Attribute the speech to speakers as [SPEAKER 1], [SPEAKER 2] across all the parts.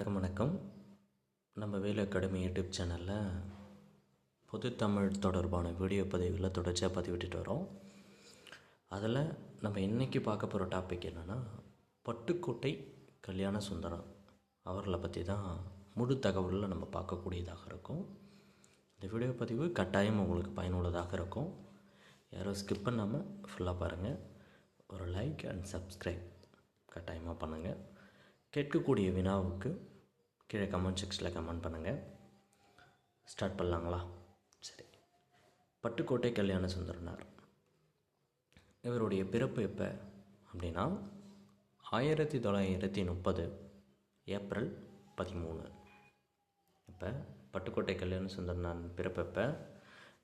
[SPEAKER 1] எல்லாருக்கும் வணக்கம். நம்ம வேலை அகாடமி யூடியூப் சேனலில் பொதுத்தமிழ் தொடர்பான வீடியோ பதிவுகளை தொடர்ச்சியாக பதிவிட்டுட்டு வரோம். அதில் நம்ம இன்றைக்கி பார்க்க போகிற டாபிக் என்னென்னா பட்டுக்கோட்டை கல்யாண சுந்தரம் அவர்களை பற்றி தான் முழு தகவலில் நம்ம பார்க்கக்கூடியதாக இருக்கும். இந்த வீடியோ பதிவு கட்டாயம் உங்களுக்கு பயனுள்ளதாக இருக்கும். யாரும் ஸ்கிப் பண்ணாமல் ஃபுல்லாக பாருங்கள் ஒரு லைக் அண்ட் சப்ஸ்கிரைப் கட்டாயமாக பண்ணுங்கள் கேட்கக்கூடிய வினாவுக்கு கீழே கமெண்ட் செக்ஷனில் கமெண்ட் பண்ணுங்கள் ஸ்டார்ட் பண்ணலாங்களா? சரி. பட்டுக்கோட்டை கல்யாண சுந்தரனார். இவருடைய பிறப்பு எப்போ? அப்படின்னா ஆயிரத்தி தொள்ளாயிரத்தி முப்பது ஏப்ரல் பதிமூணு. இப்போ பட்டுக்கோட்டை கல்யாண சுந்தரனார் பிறப்பு எப்போ?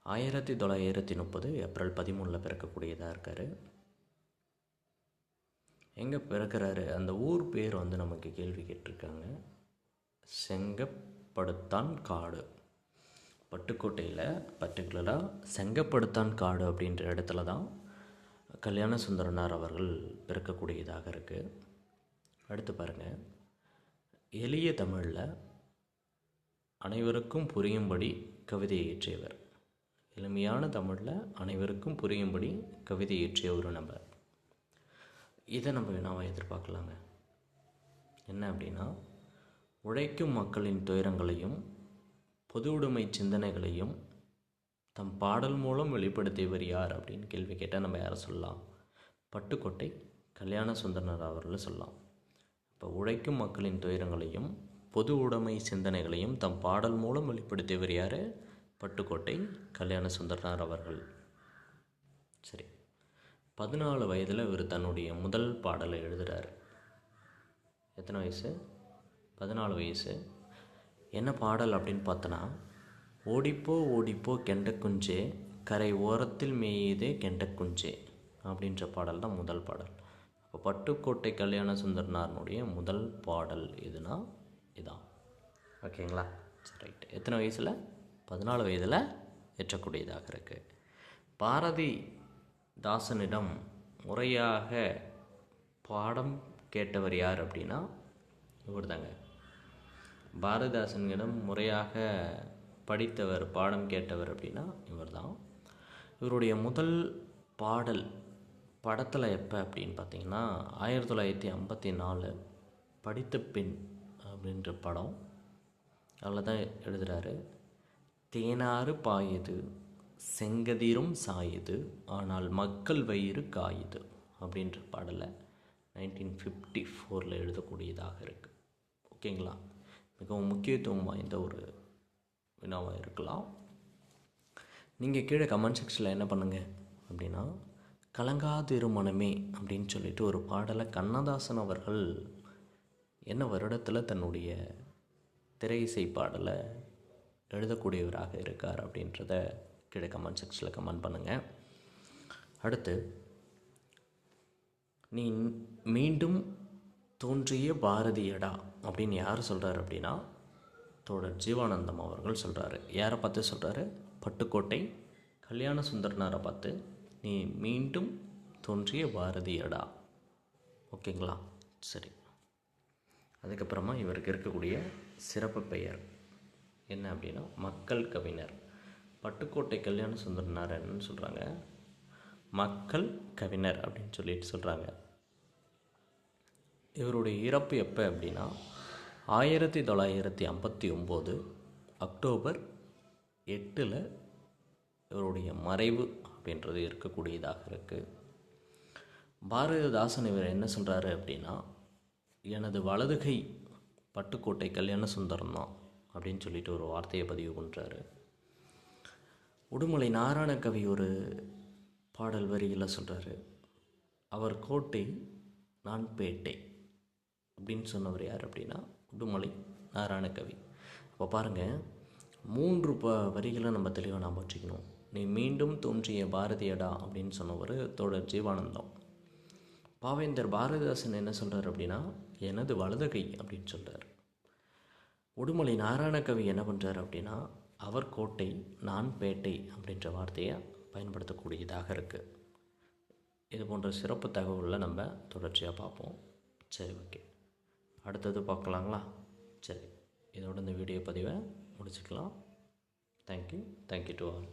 [SPEAKER 1] ஆயிரத்தி தொள்ளாயிரத்தி முப்பது ஏப்ரல் பதிமூணில் பிறக்கக்கூடியதாக இருக்கார். எங்கே பிறக்கிறாரு? அந்த ஊர் பேர் வந்து நமக்கு கேள்வி கேட்டிருக்காங்க. செங்கப்படுத்தான் காடு. பட்டுக்கோட்டையில் பர்டிகுலராக செங்கப்படுத்தான் காடு அப்படின்ற இடத்துல தான் கல்யாண சுந்தரனார் அவர்கள் பிறக்கக்கூடியதாக இருக்குது அடுத்து பாருங்கள் எளிய தமிழில் அனைவருக்கும் புரியும்படி கவிதை இயற்றியவர். எளிமையான தமிழில் அனைவருக்கும் புரியும்படி கவிதை இயற்றிய ஒரு நபர். இதை நம்ம வினாவாக எதிர்பார்க்கலாங்க. என்ன அப்படின்னா உழைக்கும் மக்களின் துயரங்களையும் பொது உடைமை சிந்தனைகளையும் தம் பாடல் மூலம் வெளிப்படுத்தியவர் யார் அப்படின்னு கேள்வி கேட்டால் நம்ம யாரை சொல்லலாம்? பட்டுக்கோட்டை கல்யாண சுந்தரனர் அவர்கள் சொல்லலாம். இப்போ உழைக்கும் மக்களின் துயரங்களையும் பொது உடைமை சிந்தனைகளையும் தம் பாடல் மூலம் வெளிப்படுத்தியவர் யார்? பட்டுக்கோட்டை கல்யாண சுந்தரனார் அவர்கள். சரி. பதினாலு வயதில் இவர் தன்னுடைய முதல் பாடலை எழுதுகிறார் எத்தனை வயசு? பதினாலு வயசு. என்ன பாடல் அப்படின்னு பார்த்தோன்னா ஓடிப்போ ஓடிப்போ கெண்ட குஞ்சே கரை ஓரத்தில் மேயுதே கெண்ட குஞ்சே அப்படின்ற பாடல் தான் முதல் பாடல். அப்போ பட்டுக்கோட்டை கல்யாண சுந்தரனாரனுடைய முதல் பாடல் எதுனா இதான். ஓகேங்களா? சரி ரைட். எத்தனை வயசில்? பதினாலு வயதில் ஏற்றக்கூடியதாக இருக்குது பாரதி தாசனிடம் முறையாக பாடம் கேட்டவர் யார் அப்படின்னா இவர் தாங்க பாரதிதாசன்கிடம் முறையாக படித்தவர் பாடம் கேட்டவர் அப்படின்னா இவர் தான் இவருடைய முதல் பாடல் படத்தில் எப்போ அப்படின்னு பார்த்தீங்கன்னா ஆயிரத்தி தொள்ளாயிரத்தி ஐம்பத்தி நாலு படித்த பெண் அப்படின்ற படம். அதில் தான் எழுதுகிறாரு தேனாறு பாயுது செங்கதிரும் சாயுது ஆனால் மக்கள் வயிறு காயுது அப்படின்ற பாடலை நைன்டீன் ஃபிஃப்டி ஃபோரில் எழுதக்கூடியதாக இருக்குது ஓகேங்களா? மிகவும் முக்கியத்துவம் வாய்ந்த ஒரு வினாவாக இருக்கலாம். நீங்கள் கீழே கமெண்ட் செக்ஷனில் என்ன பண்ணுங்கள் அப்படின்னா கலங்காதிரு மனமே அப்படின்னு சொல்லிட்டு ஒரு பாடலை கண்ணதாசன் அவர்கள் என்ன வருடத்தில் தன்னுடைய திரை இசை பாடலை எழுதக்கூடியவராக இருக்கார் அப்படின்றத கீழே கமெண்ட் செக்ஷனில் கமெண்ட் பண்ணுங்கள் அடுத்து நீ மீண்டும் தோன்றிய பாரதியடா அப்படின்னு யார் சொல்கிறார் அப்படின்னா தோழர் ஜீவானந்தம் அவர்கள் சொல்கிறாரு யாரை பார்த்து சொல்கிறாரு பட்டுக்கோட்டை கல்யாண சுந்தரனாரை பார்த்து நீ மீண்டும் தோன்றிய பாரதியடா. ஓகேங்களா? சரி. அதுக்கப்புறமா இவருக்கு இருக்கக்கூடிய சிறப்பு பெயர் என்ன அப்படின்னா மக்கள் கவிஞர். பட்டுக்கோட்டை கல்யாண சுந்தரனார் என்னன்னு சொல்கிறாங்க மக்கள் கவிஞர் அப்படின்னு சொல்லிட்டு சொல்கிறாங்க இவருடைய இறப்பு எப்போ அப்படின்னா ஆயிரத்தி தொள்ளாயிரத்தி ஐம்பத்தி ஒம்பது அக்டோபர் எட்டில் இவருடைய மறைவு அப்படின்றது இருக்கக்கூடியதாக இருக்குது பாரதிதாசன் இவர் என்ன சொல்கிறாரு அப்படின்னா எனது வலதுகை பட்டுக்கோட்டை கல்யாண சுந்தரம் தான் அப்படின்னு சொல்லிட்டு ஒரு வார்த்தையை பதிவு பண்ணுறாரு உடுமலை நாராயண கவி ஒரு பாடல் வரியில் சொல்கிறாரு அவர் கோட்டை நான் பேட்டை. அப்படின்னு சொன்னவர் யார் அப்படின்னா உடுமலை நாராயண கவி. அப்போ பாருங்கள் மூன்று ப வரிகளை நம்ம தெளிவாக நாம் வச்சுக்கணும். நீ மீண்டும் தோன்றிய பாரதியடா அப்படின்னு சொன்னவர் தோழர் ஜீவானந்தம். பாவேந்தர் பாரதிதாசன் என்ன சொல்கிறார் அப்படின்னா எனது வலது கை அப்படின்னு சொல்கிறார் உடுமலை நாராயணகவி என்ன பண்ணுறார் அப்படின்னா அவர் கோட்டை நான் பேட்டை அப்படின்ற வார்த்தையை பயன்படுத்தக்கூடியதாக இருக்குது இது போன்ற சிறப்பு தகவலில் நம்ம தொடர்ச்சியாக பார்ப்போம். சரி ஓகே. அடுத்தது பார்க்கலாங்களா? சரி இதோட இந்த வீடியோ பதிவை முடிச்சுக்கலாம். Thank you thank you to all